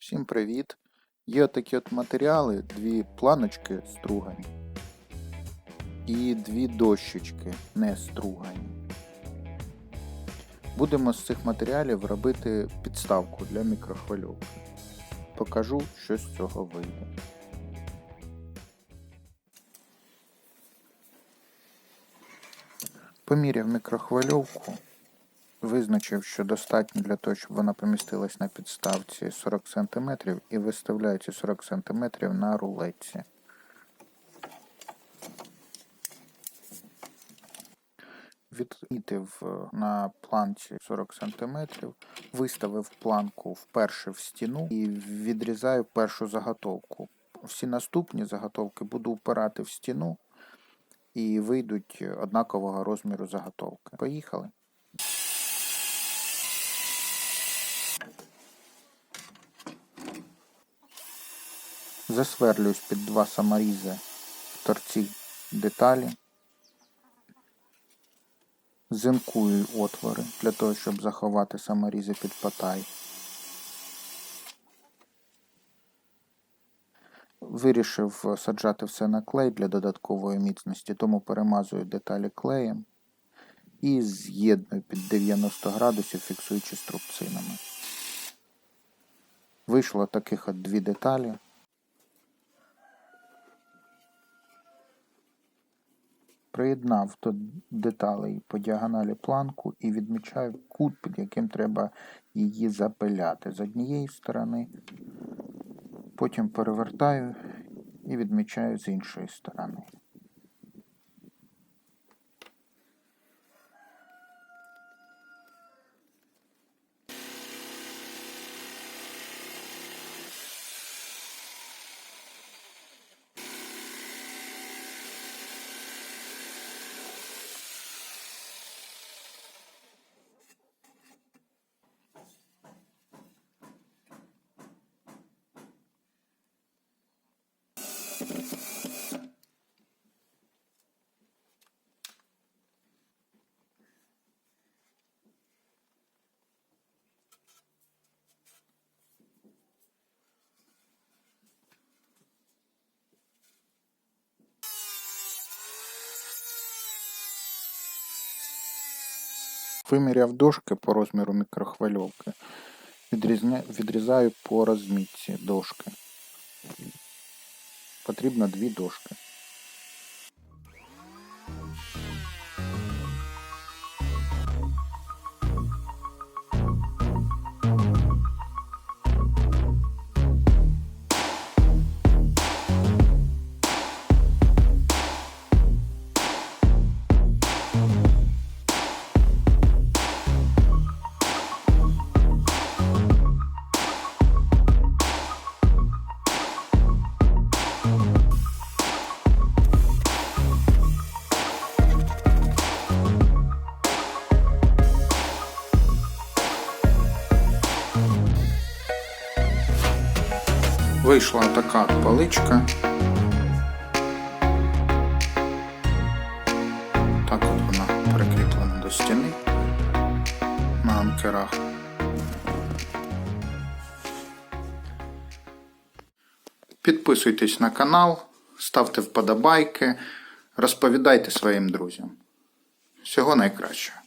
Всім привіт! Є такі от матеріали, дві планочки стругані і дві дощечки не стругані. Будемо з цих матеріалів робити підставку для мікрохвильовки. Покажу, що з цього вийде. Поміряв мікрохвильовку, визначив, що достатньо для того, щоб вона помістилась на підставці 40 см і виставляю ці 40 см на рулетці. Відмітив е, на планці 40 см, виставив планку вперше в стіну і відрізаю першу заготовку. Всі наступні заготовки буду впирати в стіну і вийдуть однакового розміру заготовки. Поїхали. Засверлюсь під два саморізи в торці деталі. Зимкую отвори для того, щоб заховати саморізи під патай. Вирішив саджати все на клей для додаткової міцності, тому перемазую деталі клеєм і з'єдную під 90 градусів, фіксуючи струбцинами. Вийшло таких от дві деталі. Приєднав до деталей по діагоналі планку і відмічаю кут, під яким треба її запиляти з однієї сторони, потім перевертаю і відмічаю з іншої сторони. Виміряв дошки по розміру мікрохвильовки. Відрізня... Відрізаю по розмітці дошки. Потрібно дві дошки. Вийшла така паличка. Так от вона прикріплена до стіни на анкерах. Підписуйтесь на канал, ставте вподобайки, розповідайте своїм друзям. Всього найкращого.